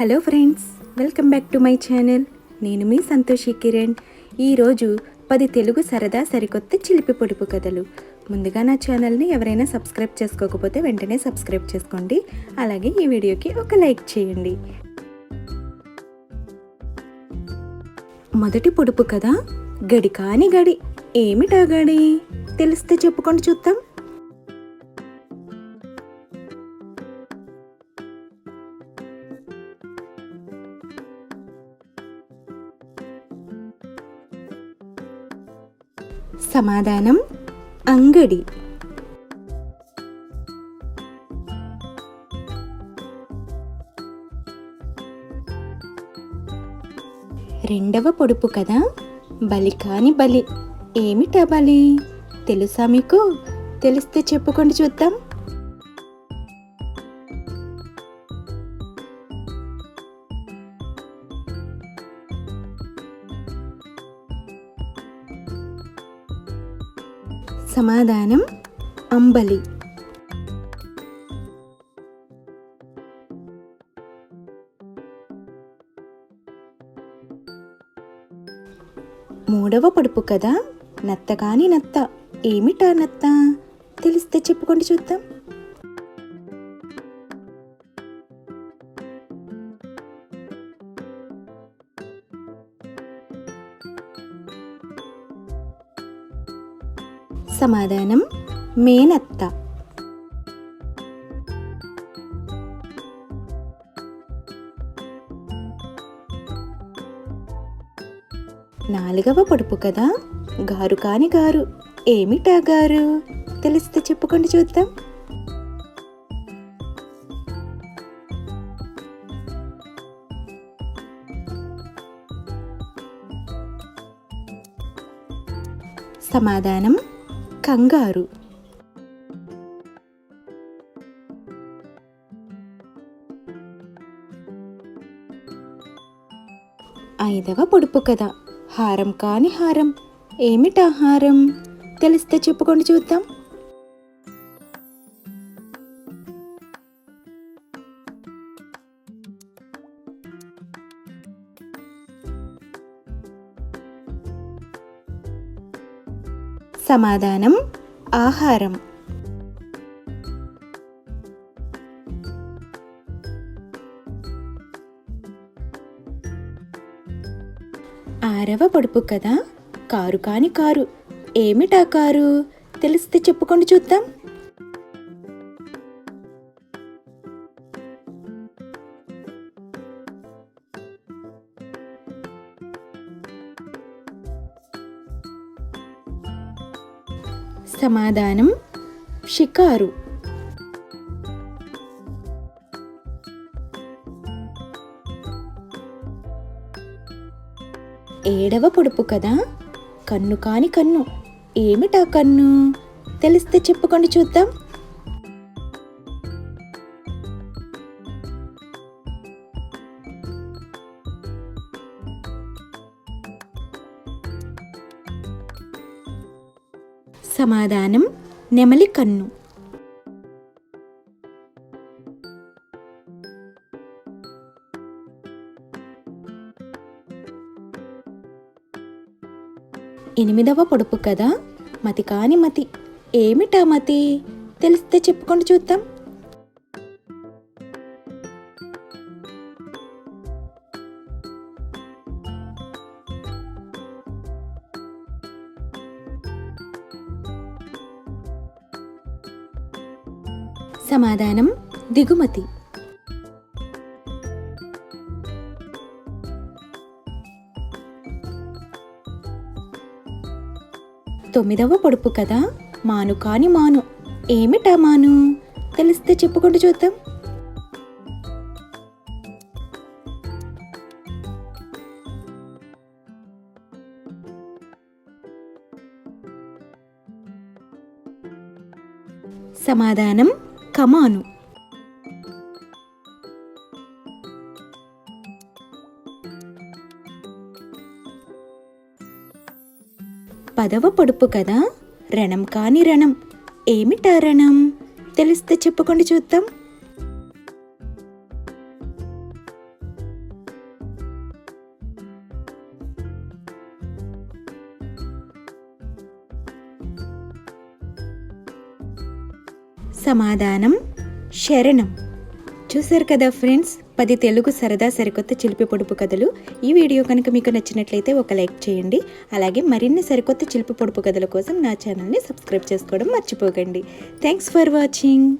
Hello friends welcome back to my channel. నేను మీ సంతోషి కిరణ్. ఈరోజు పది తెలుగు సరదా సరికొత్త చిలిపి పొడుపు కథలు. ముందుగా నా ఛానల్ని ఎవరైనా సబ్స్క్రైబ్ చేసుకోకపోతే వెంటనే సబ్స్క్రైబ్ చేసుకోండి. అలాగే ఈ వీడియోకి ఒక లైక్ చేయండి. మొదటి పొడుపు కథ గడి కాని గడి. ఏమిటా గడి? తెలిస్తే చెప్పుకొని చూద్దాం. సమాధానం అంగడి. రెండవ పొడుపు కదా బలి కాని బలి. ఏమిటా బలి? తెలుసా మీకు? తెలిస్తే చెప్పుకోండి చూద్దాం. సమాధానం అంబలి. మూడవ పొడుపు కదా నత్త కాని నత్త. ఏమిటా నత్త? తెలిస్తే చెప్పుకోండి చూద్దాం. సమాధానం మేనత్త. నాలుగవ పొడుపు కదా గారు కాని గారు ఏమిటా గారు? తెలిస్తే చెప్పుకోండి చూద్దాం. సమాధానం కంగారు. ఐదవ పొడుపు కథ. హారం కాని హారం. ఏమిటా హారం? తెలిస్తే చెప్పుకొని చూద్దాం. సమాధానం ఆహారం. ఆరవ పొడుపు కదా? కారు కాని కారు. ఏమిటా కారు? తెలిస్తే చెప్పుకొని చూద్దాం. సమాధానం షికారు. ఏడవ పొడుపు కదా? కన్ను కాని కన్ను. ఏమిటా కన్ను? తెలిస్తే చెప్పుకొని చూద్దాం. సమాధానం నెమలి కన్ను. ఎనిమిదవ పొడుపు కదా మతి కాని మతి. ఏమిటా మతి? తెలిస్తే చెప్పుకొని చూద్దాం. సమాధానం దిగుమతి. తొమ్మిదవ పొడుపు కదా మాను కాని మాను. ఏమిటా మాను? తెలిస్తే చెప్పుకుంటూ చూద్దాం. సమాధానం కమాను. పదవ పొడుపు కదా? రణం కాని రణం. ఏమిటా రణం? తెలిస్తే చెప్పుకొని చూద్దాం. సమాధానం శరణం. చూశారు కదా ఫ్రెండ్స్ పది తెలుగు సరదా సరికొత్త చిలిపి పొడుపు కథలు. ఈ వీడియో కనుక మీకు నచ్చినట్లయితే ఒక లైక్ చేయండి. అలాగే మరిన్ని సరికొత్త చిలిపి పొడుపు కథల కోసం నా ఛానల్ని సబ్స్క్రైబ్ చేసుకోవడం మర్చిపోకండి. Thanks for watching.